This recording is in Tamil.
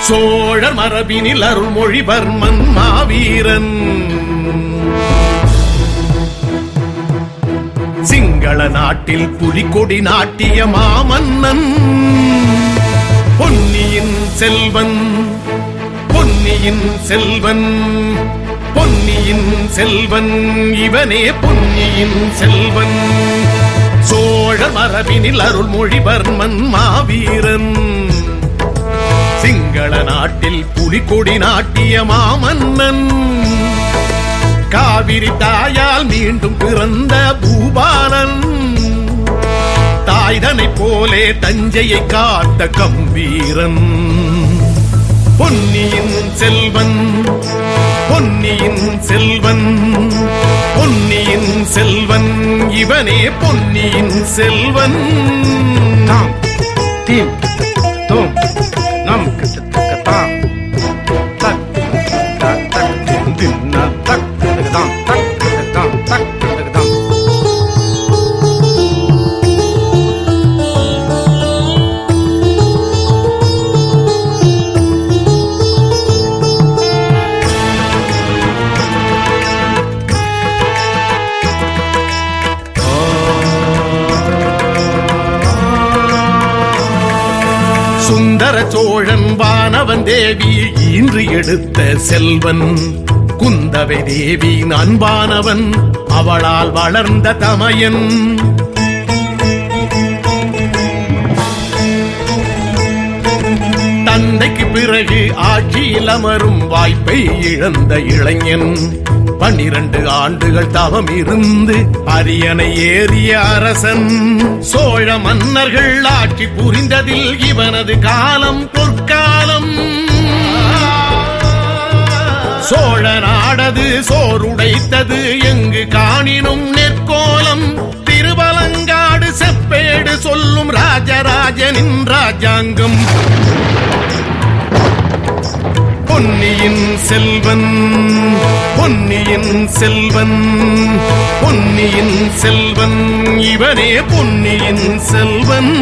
சோழர் மரபினில் அருள்மொழிவர்மன் மாவீரன். சிங்கள நாட்டில் புலிகொடி நாட்டிய மாமன்னன். பொன்னியின் செல்வன் பொன்னியின் செல்வன். பொன்னியின் செல்வன் இவனே பொன்னியின் செல்வன். சோழ மரபினில் அருள்மொழிவர்மன் மாவீரன். சிங்கள நாட்டில் புலிக்கொடி நாட்டிய மாமன்னன். காவிரி தாயால் மீண்டும் பிறந்த பூபாலன். தாய்தனை போலே தஞ்சையை காட்ட கம்பீரன். பொன்னியின் செல்வன் பொன்னியின் செல்வன் பொன்னியின் செல்வன் இவனே பொன்னியின் செல்வன். நாம் தீம் தோம் நம் தாம். தக் தக் தின்ன தக் தாம். சுந்தர சோழன் வானவன் தேவி இன்று எடுத்த செல்வன். குந்தவை தேவி அன்பானவன் அவளால் வளர்ந்த தமையன். தந்தைக்கு பிறகு ஆட்சியில் அமரும் வாய்ப்பை இழந்த இளைஞன். பன்னிரண்டு ஆண்டுகள் தவம் இருந்து அரியணை ஏறிய அரசன். சோழ மன்னர்கள் ஆட்சி புரிந்ததில் இவனது காலம் பொற்காலம். சோழ நாடது சோறுடைத்தது எங்கு காணினும் நெற்கோலம். திருவலங்காடு செப்பேடு சொல்லும் ராஜராஜனின் ராஜாங்கம். பொன்னியின் செல்வன் பொன்னியின் செல்வன் பொன்னியின் செல்வன் இவனே பொன்னியின் செல்வன்.